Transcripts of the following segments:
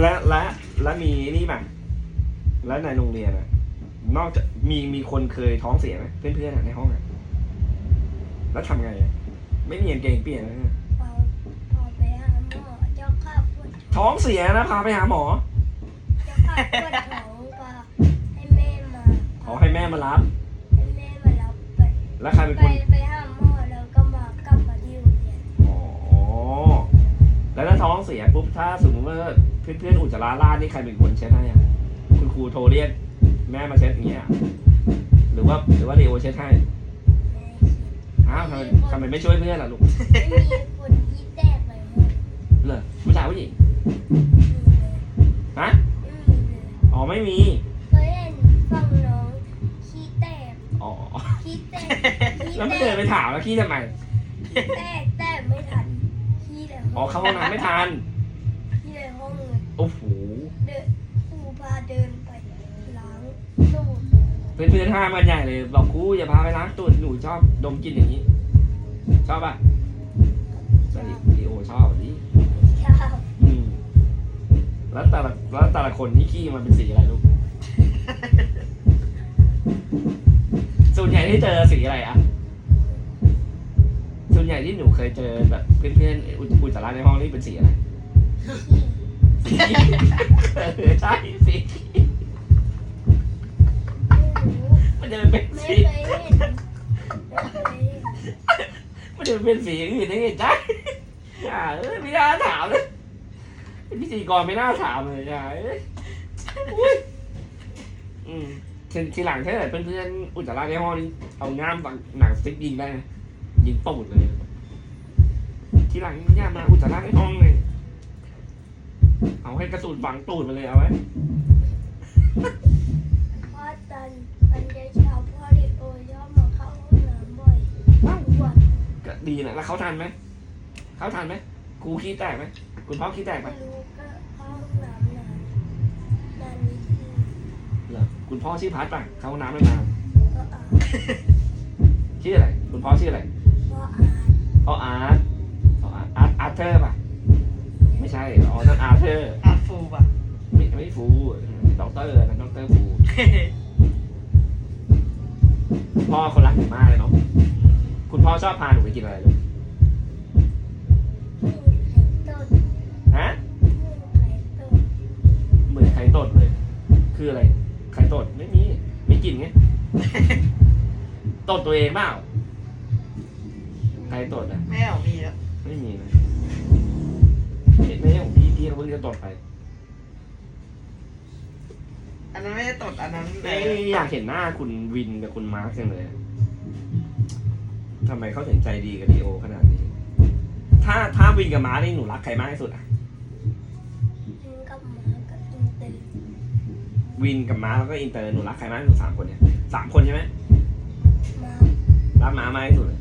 และและและมีนี่ป่ะและในโรงเรียนอะนอกจากมีมีคนเคยท้องเสียไหมเพื่อนๆอะในห้องอะแล้วทำไงอะไม่มีกางเกงเปลี่ยนเลยพอพอไปหาหมอเจ้าข้าปวดท้องเสียนะพาไปหาหมอเจ้าข้าปวดท้องก็ให้แม่มาขอให้แม่มารับให้แม่มารับไปแล้วใครเป็นไปคน ไปหา ท้องเสียปุ๊บถ้าสมมติว่าเพื่อนๆอุจจาระราดนี่ใครเป็นคนเช็ดให้อะคุณครูโทรเรียกแม่มาเช็ดอย่างเงี้ย หรือว่าหรือว่าเรโอเช็ดให้แม่คิดอ้าวทำไมทำไมไม่ช่วยเพื่อนล่ะลูกไม่มีคนที่แตกเลยหมดเหรอผู้ชายผู้หญิงมีเลยฮะไม่มีเลยอ๋อไม่มีเคยเห็นฝั่งน้องขี้แตกอ๋อขี้แตกขี้แล้วแตไม่เดินกไปถามแล้วขี้ทำไมแตกแต่ไม่ทันขี้ใน อ๋ห้อองเข้าห้องน้ำไม่ทันขี้ในห้องเลยโอ้โหเดินครูพาเดินไปล้างตูดเพื่อนๆห้ามกันใหญ่เลย บอกครูอย่าพาไปล้างตูดหนูชอบดมกลินอย่างนี้ ชอบป่ะสวัสดีพี่โอชอบดิชอบอืมแล้วแต่ละแล้วแต่ละคนนี่ขี้มันเป็นสีอะไรลูกส่วนใหญ่ที่เจอสีอะไรอะส่วนให ญ่ที่หนูเคยเจอแบบเพื่อนๆอุจอุจจาระในห้องนี่เป็นสีอะไรขี้สีเออใช่สีไม่รู้มันจะเป็นไม่สีเคยเห็นไม่เคยเห็นมันจะเป็นสีอื่นได้ไงจ๊ะอ่าเอ้ยไม่น่าถามเลยเป็นพิธีกรไม่น่าถามเลยอะเอ้ยอุ๊ยอืมทีทีหลังถ้าเกิดเพื่อนๆอุจจาระในห้องนี่เอาง่ามฝังหนังสติ๊กยิงได้นะยิงตูดเลย ทีหลังอย่ามาอุจจาระในห้องเลยเอาให้กระสุนฝังตูดมาเลยเอาไว้เพราะตอนตอนเช้าพ่อดิโอชอบมาเข้าห้องน้ำบ่อยทุกวันก็ดีนะแล้วเขาทันไหมเขาทันไหมครูขี้แตกไหมคุณพ่อขี้แตกไหมไม่รู้ก็เข้าห้องน้ำนานนานนิดนึงเหรอคุณพ่อชื่อพัดป่ะเข้าห้องน้ำไม่นานก็อาบชื่ออะไร คุณพ่อชื่ออะไรก็อาบอ๋ออาร์ต เธอร์ป่ะ ไม่ใช่อ๋อนั่นอาร์เธอร์อาร์ตฟูป่ะ ไม่ไม่ฟูด็อกเตอร์นะด็อกเตอร์ฟูพ่อคนรักหนูมากเลยเนาะคุณพ่อชอบพาหนูไปกินอะไรลูกต้นฮะไข่ต้นเหมือนไข่ตดเลย คืออะไรไข่ตดไม่มีมีกลิ่นไงตดตัวเองเปล่าไข่ตดอะแม่ของมีแล้ว เขาเพิ่งจะตดไปอันนั้นไม่ได้ตดอันนั้นเอ้ยอยากเห็นหน้าคุณวินกับคุณมาร์คจังเลยอะทำไมเขาถึงใจดีกับดีโอขนาดนี้ ถ้าถ้าวินกับมาร์คนี่หนูรักใครมากที่สุดอะกินกับหมากับอินเตอร์วินกับมาร์คแล้วก็อินเตอร์หนูรักใครมากที่สุดสามคนเนี่ยสามคนใช่ไหมมารักม้ามากที่สุดเลย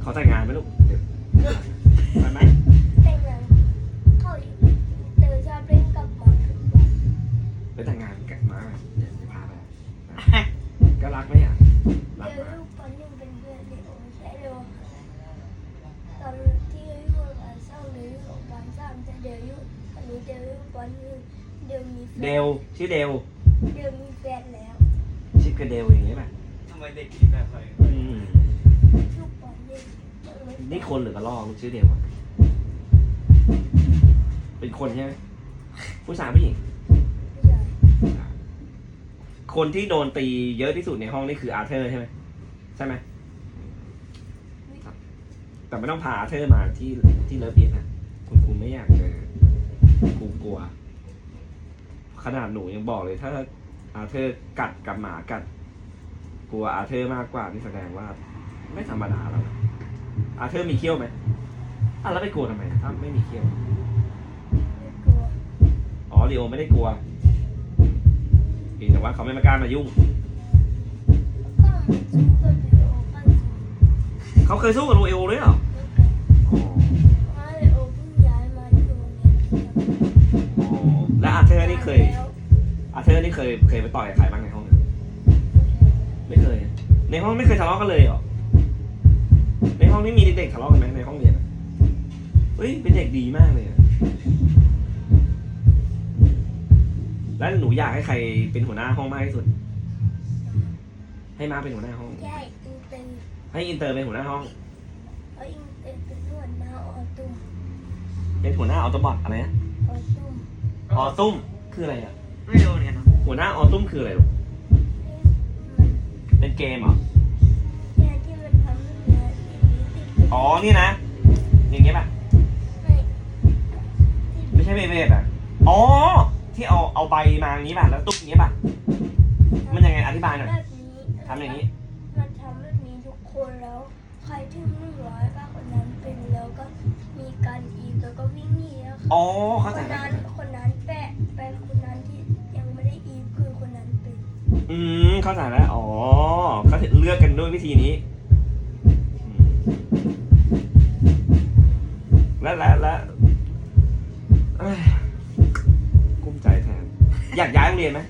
เขาแต่งงานไหมลูก อายุปอนหนึ่งเดี๋ยวมีแฟนเดลชื่อเดลเดี๋ยวมีแฟนแล้วชื่อกระเดลอย่างนี้ป่ะทำไมเด็กคิดแบบไหนอืมลูกปอนหนึ่งยังไม่นี่คนหรือกระลอกลูกชื่อเดลอะเป็นคนใช่ไหมผู้ชายผู้หญิงผู้ชายคนที่โดนตีเยอะที่สุดในห้องนี่คืออาร์เธอร์ใช่ไหมใช่ไหมแต่ไม่ต้องพาอาร์เธอร์มาที่ที่เลิฟอีทนะคุณครูไม่อยากเจอ ครูกลัว ขนาดหนูยังบอกเลยถ้าอาร์เธอร์กัดกับหมากัด กลัวอาร์เธอร์มากกว่านี่แสดงว่า ไม่ธรรมดาแล้วนะอาร์เธอร์มีเขี้ยวไหมอะแล้วไปกลัวทำไมถ้าไม่มีเขี้ยว ไม่กลัวอ๋อลีโอไม่ได้กลัวเพียงแต่ว่าเขาไม่มากล้ามายุ่ง ก็มันสู้กับเดี๋ยวกันสู้เขาเคยสู้กับโรเอลด้วยเหรอ เธอร์นี่เคยแล้วอาร์เธอร์นี่เคยเคยไปต่อยกับใครบ้างในห้องเนี่ยไม่เคย ในห้องไม่เคยทะเลาะกันเลยเหรอในห้องนี่มีเด็กๆทะเลาะกันไหมในห้องเรียนอะเฮ้ยเป็นเด็กดีมากเลยอะแล้วหนูอยากให้ใครเป็นหัวหน้าห้องมากที่สุด ให้มาเป็นหัวหน้าห้อง ใช่อินเตอร์ให้อินเตอร์เป็นหัวหน้าห้องเพราะอินเตอร์เป็นหัวหน้าออตุมเป็นหัวหน้าออโตบอทอะไรนะออตุม ออตุ้มคืออะไรอะ ไม่รู้เนี่ยเนาะหัวหน้าออตุ้มคืออะไรลูกมันเป็นเกมเหรอแค่ที่มันทำให้เนื้อติดนี้ติดติดอ๋อ นี่นะ อย่างเงี้ยป่ะไม่ไม่ใช่เบเบดอะ อ๋อ ที่เอาเอาใบมาอย่างนี้ป่ะ แล้วตุ๊บอย่างนี้ป่ะ มันยังไงอธิบายหน่อยแบบนี้ทำอย่างนี้ มันทำแบบนี้ทุกคนแล้ว ใครที่หนึ่งร้อยก็คนนั้นเป็นแล้วก็มีการอีกแล้วก็วิ่งหนีแล้วค่ะอ๋อคเข้าใจนแล้วนั้นคนนั้น อืมเข้าใจแล้วอ๋อเขาเลือกกันด้วยวิธีนี้ และและและเอ้ยกุ้มใจแทน อยากย้ายโรงเรียนไหม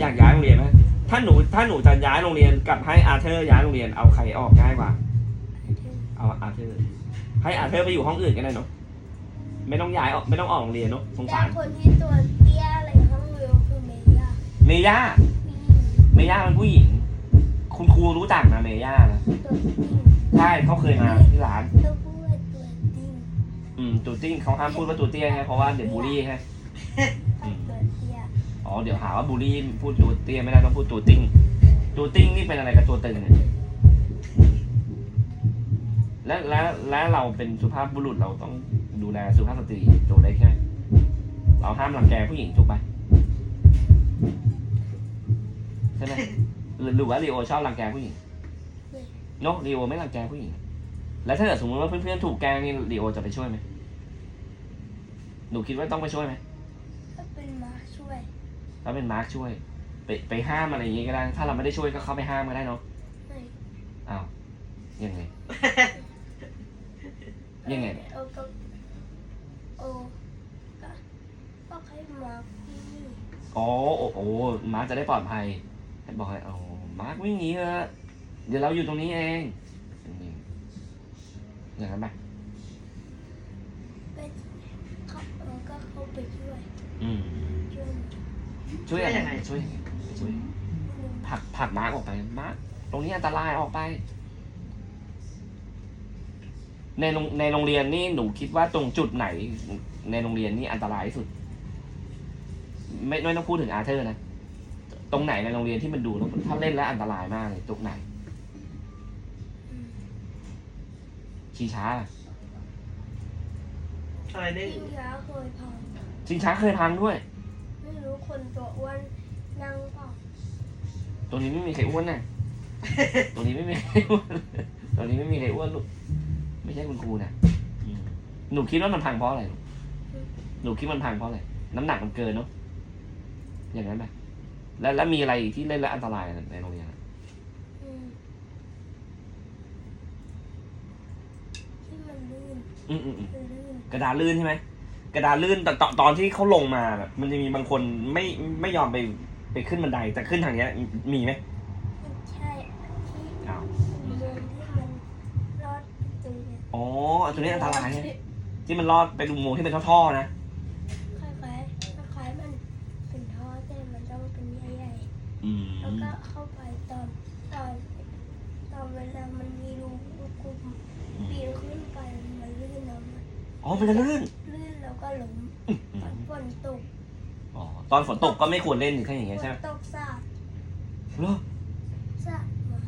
อยากย้ายโรงเรียนไหมถ้าหนูถ้าหนูจะย้ายโรงเรียนกับให้อาเธอร์ย้ายโรงเรียนเอาใครออกง่ายกว่า เอาอาเธอร์ให้อาเธอร์ไปอยู่ห้องอื่นก็ได้เนาะไม่ต้องย้ายออกไม่ต้องออกโรงเรียนเนาะสงแต่สารคนที่ตัวเตี้ยอะไร เมย่ามีเมย่าเป็นผู้หญิง คุณครูรู้จักนะเมย่านะตัวติ้งใช่เขาเคยมาที่ร้านตัวพูดว่าตัวติ้งอืมตูติ้งเขาห้ามพูดว่าตูเตี้ยไงเพราะว่าเดี๋ยวบูลลี่ไงกับตัวเตี้ยอ๋อ เดี๋ยวหาว่าบูลลี่พูดตูเตี้ยไม่ได้ต้องพูดตูติ้ง ตูติ้งนี่เป็นอะไรกับตัวตึงเนี่ยและและและเราเป็นสุภาพบุรุษเราต้องดูแลสุภาพสตรีตัวเล็กใช่ไหมเราห้ามรังแกผู้หญิงถูกปะใช่ไหมหรือหรือว่าลีโอชอบรังแกผู้หญิงเนอะลีโอไม่รังแกผู้หญิง แล้วถ้าเกิดสมมติว่าเพื่อนๆถูกแกล้งนี่ลีโอจะไปช่วยไหมหนูคิดว่าต้องไปช่วยไหมก็เป็นมาช่วยถ้าเป็นมาร์คช่วย ไปไปห้ามอะไรอย่างงี้ก็ได้ ถ้าเราไม่ได้ช่วยก็เข้าไปห้ามก็ได้เนาะไม่อ้าวยังไงยังไงโอก็โอก็ก็ให้มาที่นี่อ๋อโอ้โอ้มาร์คจะได้ปลอดภัยให้ บอกให้อ๋อมาร์ควิ่งหนีเถอะเดี๋ยวเราอยู่ตรงนี้เองอย่างนี้อย่างนั้นปะเป็นเขาเออก็เขาไปช่วยอืมช่วยช่วยยังไงช่วยยังไงช่วยผลักผลักมาร์คออกไปมาร์คตรงนี้อันตรายออกไป ในโรงในโรงเรียนนี่หนูคิดว่าตรงจุดไหน ในโรงเรียนนี่อันตรายที่สุด ไม่ไม่ต้องพูดถึงอาร์เธอร์นะ ตรงไหนในโรงเรียนที่มันดูแล้วถ้าเล่นแล้วอันตรายมากเลยตรงไหนอืมชิงช้าอะไรได้ยิ่งยาเคยพังชิงช้าเคยพังด้วย ไม่รู้คนตัวอ้วนนั่งเปล่าตรงนี้ไม่มีใครอ้วนน่ะตรงนี้ไม่มีใครอ้วนตรงนี้ไม่มีใครอ้วนลูกไม่ใช่คุณครูนะอืมหนูคิดว่ามันพังเพราะอะไรลูกหนูคิดมันพังเพราะอะไรน้ำหนักมันเกินเนาะอย่างนั้นปะ แล้วแล้วมีอะไรที่เล่นแล้วอันตรายในโรงเรียนอะอืมที่มันลื่นอืมอืมอืมมันลื่นกระดานลื่นใช่ไหมกระดานลื่นแต่ตอนตอนที่เขาลงมาแบบมันจะมีบางคนไม่ไม่ยอมไปไปขึ้นบันไดแต่ขึ้นทางเนี้ยมีไหมไม่ใช่ที่อ้าวอุโมงค์ที่มันรอดตรงเนี้ยอ๋อตัวนี้อันตรายไงที่มันลอดไปดูโมงค์ที่เป็นท่อๆนะ คล้ายๆคล้ายๆมันเป็นท่อแต่มันต้องเป็นใหญ่ อืม ๆแล้วก็เข้าไปตอนตอนตอนเวลามันมีรูคุมปีนขึ้นไปมันลื่นแล้วมัน อ๋อมันจะลื่น ลื่นแล้วก็ล้มอืมตอนฝนตกอ๋อตอนฝนตกก็ไม่ควรเล่นแค่อย่างเงี้ยฝใช่ไหนมตกสาดเหรอสาดมา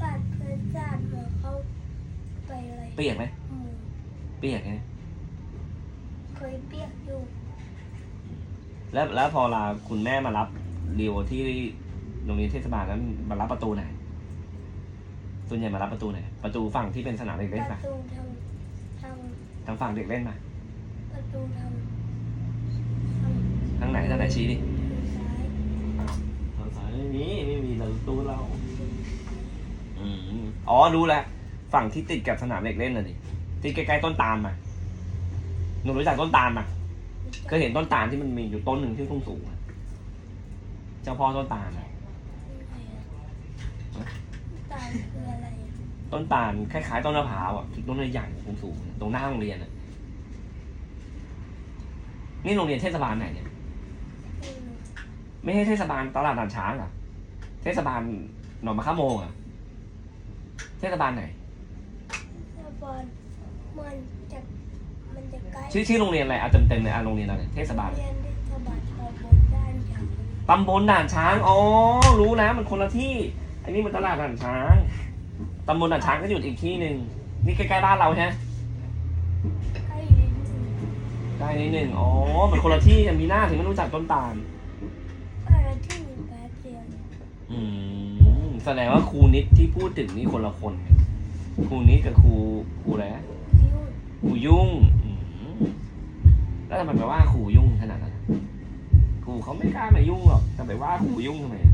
สาดเพื่อนสาดมาเข้าไปอะไรเปียกไหมหมู่เปียกไงเคยเปียกอยู่แล้วแล้วพอลาคุณแม่มารับเรียวที่โรงเรียนเทศบาลนั้นมารับประตูไหนส่วนใหญ่มารับประตูไหนประตูฝั่งที่เป็นสนามเด็กปเล่นระปะตูทางทาง ทางฝั่งเด็กเล่นปะประตูทางทางทางไหนทางไหนชี้ดิซ้ายทางซ้ายไม่มีไม่มีเราตู้เราอืมอ๋อรู้แล้วฝั่งที่ติดกับสนามเด็กเล่นน่ะดิที่ใกล้ๆต้นตาลมาหนูรู้จักต้นตาลมาเคยเห็นต้นตาลที่มันมีอยู่ต้นหนึ่งที่สูงสูงๆอะเจ้าพ่อต้นตาลอะ ตาลคืออะไรอะ ต้นตาลคล้ายๆต้นมะพร้าวอะที่ต้นใหญ่ๆสูงๆตรงหน้าโรงเรียนอะนี่โรงเรียนเทศบาลไหนเนี่ยเไม่ใช่เทศบาลตลาดด่านช้างเหรอเทศบาลหนองมะขามโมงเหรอเทศบาลไหนสะพานมันจะมันจะใกล้ชื่อชื่อโรงเรียนอะไรอะเต็มเต็มๆเลยอะโรงเรียนอะไรเทศบาล เรียนเทศบาลตำบลด้านฉางตำบลด่านช้าง อ๋อ รู้นะ มันคนละที่ อันนี้มันตลาดด่านช้าง ตำบลด่านช้างก็อยู่อีกที่หนึ่งนี่ใกล้ๆบ้านเราใช่ไหมใกล้ลิ้นถึงใกล้นิดหนึ่งอ๋อมันคนละที่มีหน้าถึงไม่รู้จักต้นตาลอะไรที่มีแป๊บเดียวเนี่ยอืมแสดงว่าครูนิดที่พูดถึงนี่คนละคนกันครูนิดกับครูครูอะไรนะยุ่งครูยุ่งอืมแล้วทำไมไปว่าครูยุ่งขนาดนั้นครูเขาไม่กล้ามายุ่งหรอกแต่ไปว่าครูยุ่งทำไมเ